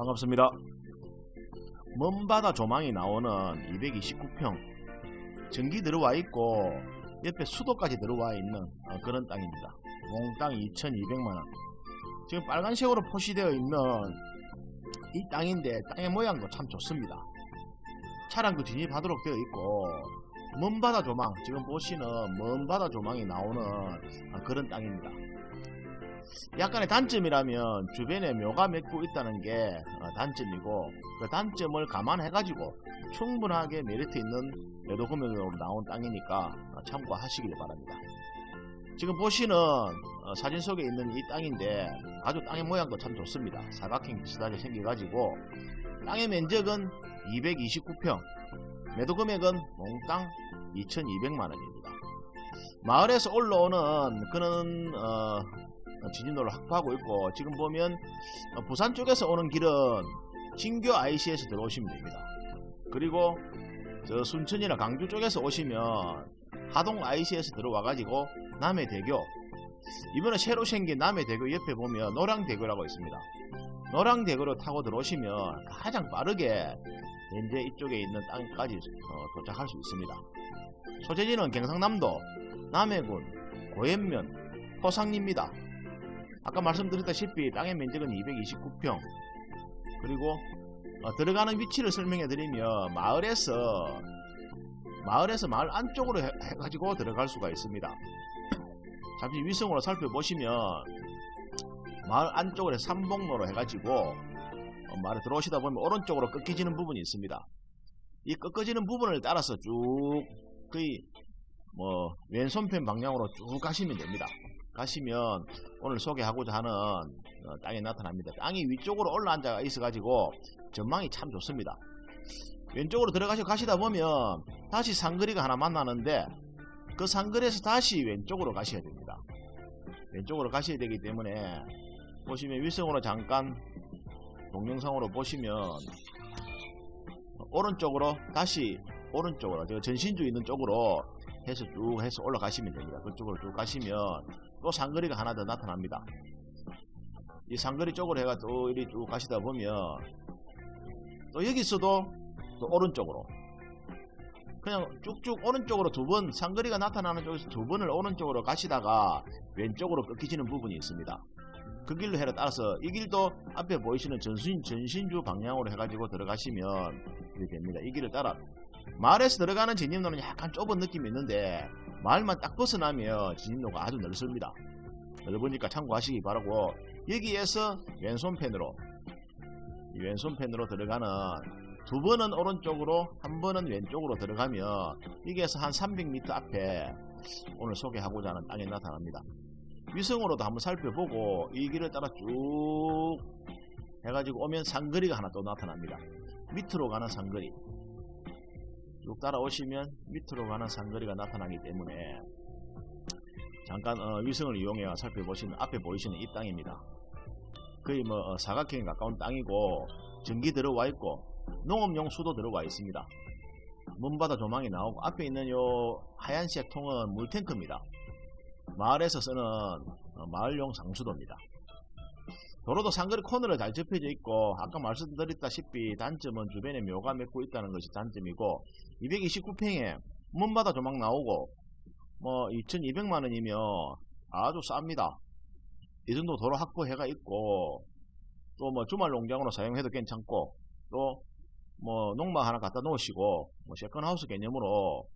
반갑습니다. 먼바다 조망이 나오는 229평 전기 들어와 있고 옆에 수도까지 들어와 있는 어, 그런 땅입니다. 몽땅 2,200만원. 지금 빨간색으로 표시되어 있는 이 땅인데 땅의 모양도 참 좋습니다. 차량도 진입하도록 되어 있고 먼바다 조망 지금 보시는 먼바다 조망이 나오는 어, 그런 땅입니다. 약간의 단점이라면 주변에 묘가 맺고 있다는 게 어, 단점이고 그 단점을 감안해가지고 충분하게 메리트 있는 매도 금액으로 나온 땅이니까 어, 참고하시길 바랍니다. 지금 보시는 어, 사진 속에 있는 이 땅인데 아주 땅의 모양도 참 좋습니다. 사각형 비슷하게 생겨가지고 땅의 면적은 229평, 매도 금액은 몽땅 2,200만 원입니다. 마을에서 올라오는 그런 어, 진입로를 확보하고 있고 지금 보면 어, 부산 쪽에서 오는 길은 진교 IC에서 들어오시면 됩니다. 그리고 저 순천이나 강주 쪽에서 오시면 하동 IC에서 들어와가지고 남해대교 이번에 새로 생긴 남해대교 옆에 보면 노량대교라고 있습니다. 노량대교를 타고 들어오시면 가장 빠르게 현재 이쪽에 있는 땅까지 어, 도착할 수 있습니다. 소재지는 경상남도 남해군 고현면 포상리입니다. 아까 말씀드렸다시피 땅의 면적은 229평 그리고 어, 들어가는 위치를 설명해 드리면 마을에서 마을에서 마을 안쪽으로 해, 가지고 들어갈 수가 있습니다. 잠시 위성으로 살펴보시면 마을 안쪽으로 삼봉로로 해가지고 어, 마을에 들어오시다 보면 오른쪽으로 꺾이지는 부분이 있습니다. 이 꺾어지는 부분을 따라서 쭉 거의 뭐 왼손편 방향으로 쭉 가시면 됩니다. 가시면 오늘 소개하고자 하는 어, 땅이 나타납니다. 땅이 위쪽으로 올라앉아 있어가지고 전망이 참 좋습니다. 왼쪽으로 들어가시 가시다 보면 다시 상거리가 하나 만나는데 그 상거리에서 다시 왼쪽으로 가셔야 됩니다. 왼쪽으로 가셔야 되기 때문에 보시면 위성으로 잠깐 동영상으로 보시면 오른쪽으로 다시 오른쪽으로 저 전신주 있는 쪽으로 해서 쭉 해서 올라가시면 됩니다. 그쪽으로 쭉 가시면 또 상거리가 하나 더 나타납니다. 이 상거리 쪽으로 해가 또 이리 쭉 가시다 보면 또 여기서도 또 오른쪽으로 그냥 쭉쭉 오른쪽으로 두 번 상거리가 나타나는 쪽에서 두 번을 오른쪽으로 가시다가 왼쪽으로 꺾이시는 부분이 있습니다. 그 길로 해라 따라서 이 길도 앞에 보이시는 전신, 전신주 방향으로 해가지고 들어가시면 됩니다. 이 길을 따라 마을에서 들어가는 진입로는 약간 좁은 느낌이 있는데 마을만 딱 벗어나면 진입로가 아주 넓습니다. 넓으니까 참고하시기 바라고 여기에서 왼손펜으로 이 왼손펜으로 들어가는 두 번은 오른쪽으로 한 번은 왼쪽으로 들어가면 여기에서 한 300m 앞에 오늘 소개하고자 하는 땅이 나타납니다. 위성으로도 한번 살펴보고 이 길을 따라 쭉 해가지고 오면 상거리가 하나 또 나타납니다. 밑으로 가는 상거리 쭉 따라오시면 밑으로 가는 상거리가 나타나기 때문에 잠깐 어, 위성을 이용해 살펴보시면 앞에 보이시는 이 땅입니다. 거의 뭐 어, 사각형에 가까운 땅이고 전기 들어와 있고 농업용 수도 들어와 있습니다. 문바다 조망이 나오고 앞에 있는 요 하얀색 통은 물탱크입니다. 마을에서 쓰는 어, 마을용 상수도입니다. 도로도 상거리 코너로 잘 접혀져 있고 아까 말씀드렸다시피 단점은 주변에 묘가 맺고 있다는 것이 단점이고 229평에 문바다 조망 나오고 뭐 2200만 원이면 아주 쌉니다. 이 정도 도로 확보해가 있고 또 뭐 주말 농장으로 사용해도 괜찮고 또 뭐 농마 하나 갖다 놓으시고 뭐 세컨하우스 개념으로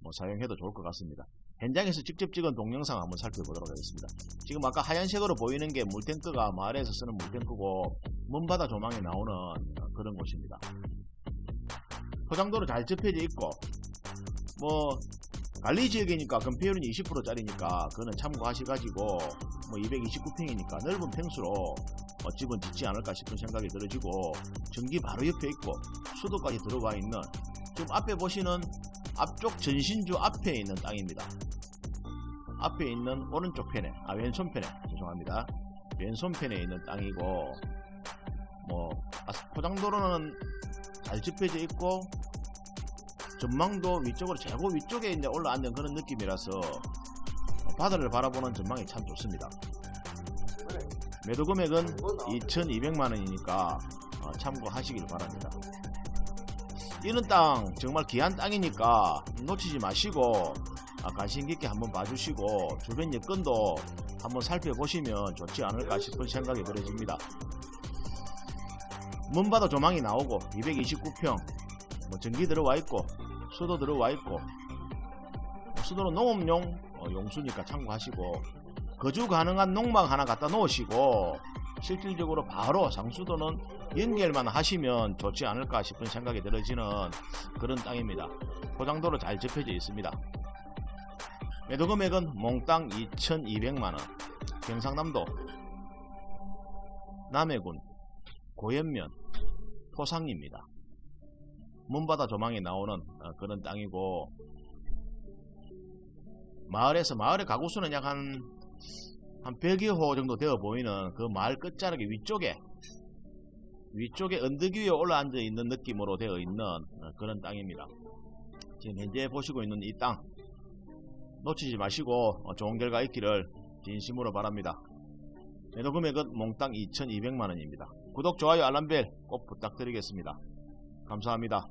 뭐 사용해도 좋을 것 같습니다. 현장에서 직접 찍은 동영상 한번 살펴보도록 하겠습니다. 지금 아까 하얀색으로 보이는 게 물탱크가 마을에서 쓰는 물탱크고 먼바다 조망에 나오는 그런 곳입니다. 포장도로 잘 접혀져 있고 뭐 관리 지역이니까 건폐율은 20%짜리니까 그거는 참고하셔가지고 뭐 229평이니까 넓은 평수로 어, 집은 짓지 않을까 싶은 생각이 들어지고 전기 바로 옆에 있고 수도까지 들어가 있는 지금 앞에 보시는 앞쪽 전신주 앞에 있는 땅입니다. 앞에 있는 오른쪽 편에, 아 왼손편에 죄송합니다. 왼손편에 있는 땅이고 뭐 아, 포장도로는 잘 접혀져 있고 전망도 위쪽으로 최고 위쪽에 이제 올라앉는 그런 느낌이라서 바다를 바라보는 전망이 참 좋습니다. 매도 금액은 2,200만 원이니까 어, 참고하시길 바랍니다. 이런 땅 정말 귀한 땅이니까 놓치지 마시고 아, 관심 깊게 한번 봐주시고 주변 여건도 한번 살펴보시면 좋지 않을까 싶은 생각이 들어집니다. 문바다 조망이 나오고 229평 뭐 전기 들어와 있고 수도 들어와 있고 수도는 농업용 어, 용수니까 참고하시고 거주 가능한 농막 하나 갖다 놓으시고 실질적으로 바로 상수도는 연결만 하시면 좋지 않을까 싶은 생각이 들어지는 그런 땅입니다. 포장도로 잘 접혀져 있습니다. 매도 금액은 몽땅 2,200만원 경상남도 남해군 고연면 토상입니다. 문바다 조망이 나오는 어, 그런 땅이고 마을에서 마을의 가구수는 약한 한 100여 호 정도 되어 보이는 그 마을 끝자락의 위쪽에 위쪽에 언덕 위에 올라앉아 있는 느낌으로 되어 있는 어, 그런 땅입니다. 지금 현재 보시고 있는 이 땅 놓치지 마시고 어, 좋은 결과 있기를 진심으로 바랍니다. 매도 금액은 몽땅 2,200만원입니다. 구독, 좋아요, 알람벨 꼭 부탁드리겠습니다. 감사합니다.